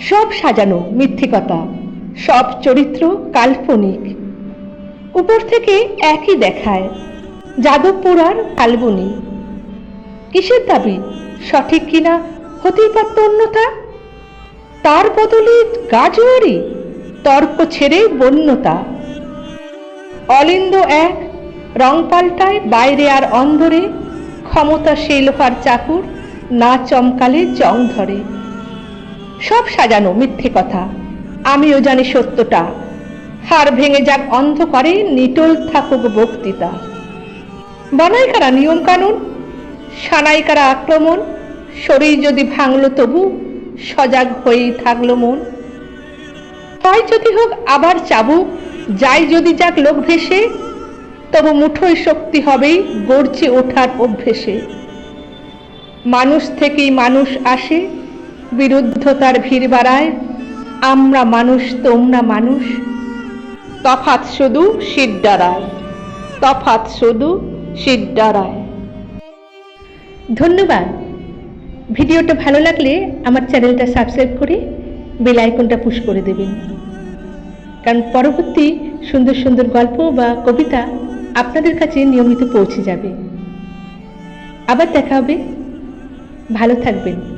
সব সাজানো মিথ্যে কথা, সব চরিত্র কাল্পনিক। উপর থেকে একই দেখায়, যাদবপুর আর ফাল্গুনি। কিসের দাবি? সঠিক কিনা হতেই পারত অন্যতা তার বদলে গাজুয়ারি, তর্ক ছেড়ে বন্যতা। অলিন্দ এক, রং পাল্টায় বাইরে আর অন্দরে ক্ষমতা সেই লোহার চাকুর না চমকালে জং ধরে। সব সাজানো মিথ্যে কথা। আমিও জানি সত্যটা। হার ভেঙে যাক অন্ধকারে নিটল থাকুক বক্তৃতা। বানাই কারা নিয়ম কানুন সানাই কারা আক্রমণ, শরীর যদি ভাঙলো তবু সজাগ হয়েই থাকল মন। হয় যদি হোক আবার চাবুক, যাই যদি যাক লোক ভেসে, তবু মুঠোয় শক্তি হবেই গড়ছে ওঠার অভ্যেসে। মানুষ থেকেই মানুষ আসে বিরুদ্ধতার ভিড় বাড়ায়, আমরা মানুষ, তোমরা মানুষ। তফাৎ শুধু সিদ্ধারায় তফাৎ শুধু সিদ্ধারায় ধন্যবাদ। ভিডিওটা ভালো লাগলে আমার চ্যানেলটা সাবস্ক্রাইব করে বেল আইকনটা পুশ করে দেবেন। কারণ পরবর্তী সুন্দর সুন্দর গল্প বা কবিতা আপনাদের কাছে নিয়মিত পৌঁছে যাবে। আবার দেখা হবে। ভালো থাকবেন।